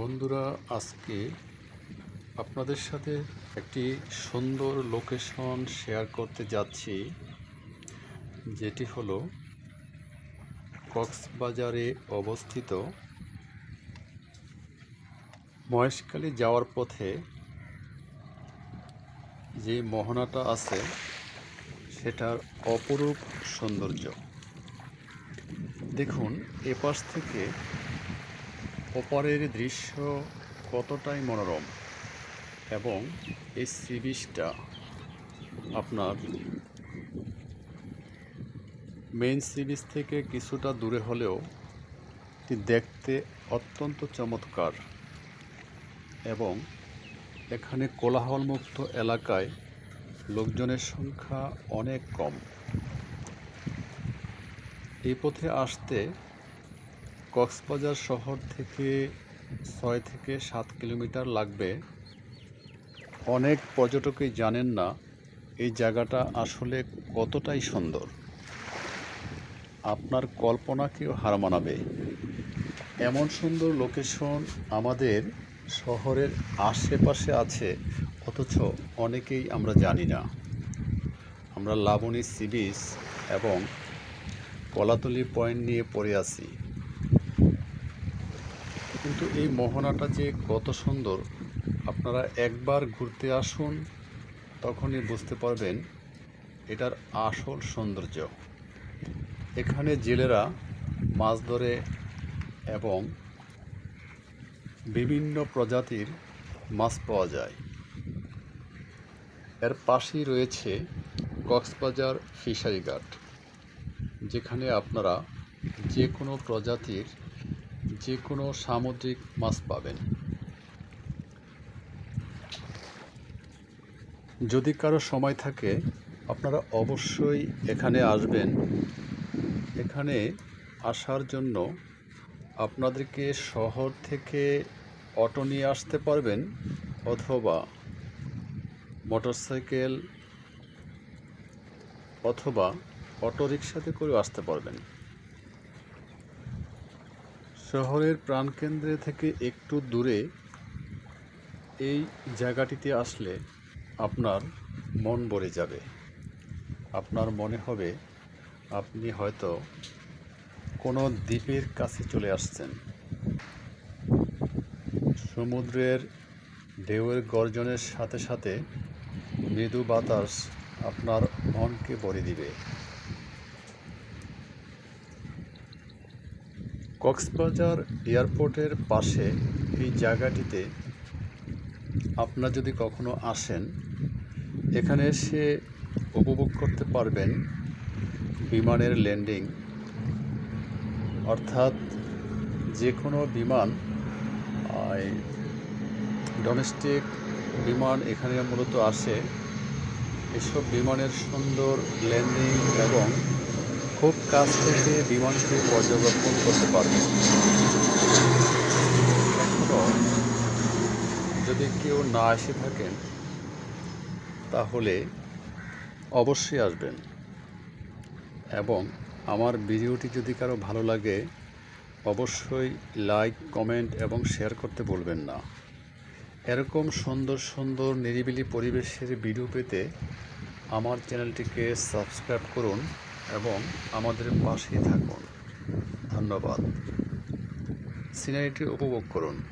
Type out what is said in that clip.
বন্ধুরা, আজকে আপনাদের সাথে একটি সুন্দর লোকেশন শেয়ার করতে যাচ্ছি, যেটি হলো কক্সবাজারে অবস্থিত মহেশখালী যাওয়ার পথে যে মোহনাটা আছে, সেটার অপরূপ সৌন্দর্য। দেখুন, এপাশ থেকে ওপারের দৃশ্য কতটাই মনোরম এবং এই সি বিচটা আপনার মেইন সি বিচ থেকে কিছুটা দূরে হলেও দেখতে অত্যন্ত চমৎকার এবং এখানে কোলাহলমুক্ত এলাকায় লোকজনের সংখ্যা অনেক কম। এই পথে আসতে কক্সবাজার শহর থেকে ছয় থেকে সাত কিলোমিটার লাগবে। অনেক পর্যটকই জানেন না এই জায়গাটা আসলে কতটাই সুন্দর। আপনার কল্পনাকেও হার মানাবে। এমন সুন্দর লোকেশন আমাদের শহরের আশেপাশে আছে, অথচ অনেকেই আমরা জানি না। আমরা লাবণী সি বিচ এবং কলাতলি পয়েন্ট নিয়ে পড়ে আছি। কিন্তু এই মোহনাটা যে কত সুন্দর, আপনারা একবার ঘুরতে আসুন, তখনই বুঝতে পারবেন এটার আসল সৌন্দর্য। এখানে জেলেরা মাছ ধরে এবং বিভিন্ন প্রজাতির মাছ পাওয়া যায়। এর পাশেই রয়েছে কক্সবাজার ফিশারি ঘাট, যেখানে আপনারা যে কোনো প্রজাতির যে কোনো সামুদ্রিক মাছ পাবেন। যদি কারও সময় থাকে, আপনারা অবশ্যই এখানে আসবেন। এখানে আসার জন্য আপনাদেরকে শহর থেকে অটো নিয়ে আসতে পারবেন অথবা মোটরসাইকেল অথবা অটো রিক্সাতে করেও আসতে পারবেন। শহরের প্রাণকেন্দ্রে থেকে একটু দূরে এই জায়গাটিতে আসলে আপনার মন ভরে যাবে। আপনার মনে হবে আপনি হয়তো কোনো দ্বীপের কাছে চলে আসছেন। সমুদ্রের ঢেউয়ের গর্জনের সাথে সাথে মৃদু বাতাস আপনার মনকে ভরে দিবে। কক্সবাজার এয়ারপোর্টের পাশে এই জায়গাটিতে আপনারা যদি কখনো আসেন, এখানে এসে উপভোগ করতে পারবেন বিমানের ল্যান্ডিং। অর্থাৎ যে কোনো বিমান ডোমেস্টিক বিমান এখানে মূলত আসে। এসব বিমানের সুন্দর ল্যান্ডিং এবং খুব কাছ থেকে বিমানকে পর্যবেক্ষণ করতে এখনও যদি কেউ না এসে থাকেন, তাহলে অবশ্যই আসবেন। এবং আমার ভিডিওটি যদি কারও ভালো লাগে, অবশ্যই লাইক, কমেন্ট এবং শেয়ার করতে বলবেন না। এরকম সুন্দর সুন্দর, নিরিবিলি পরিবেশের ভিডিও পেতে আমার চ্যানেলটিকে সাবস্ক্রাইব করুন। এবং আমাদের পাশে থাকুন। ধন্যবাদ। সিনারিটি উপভোগ করুন।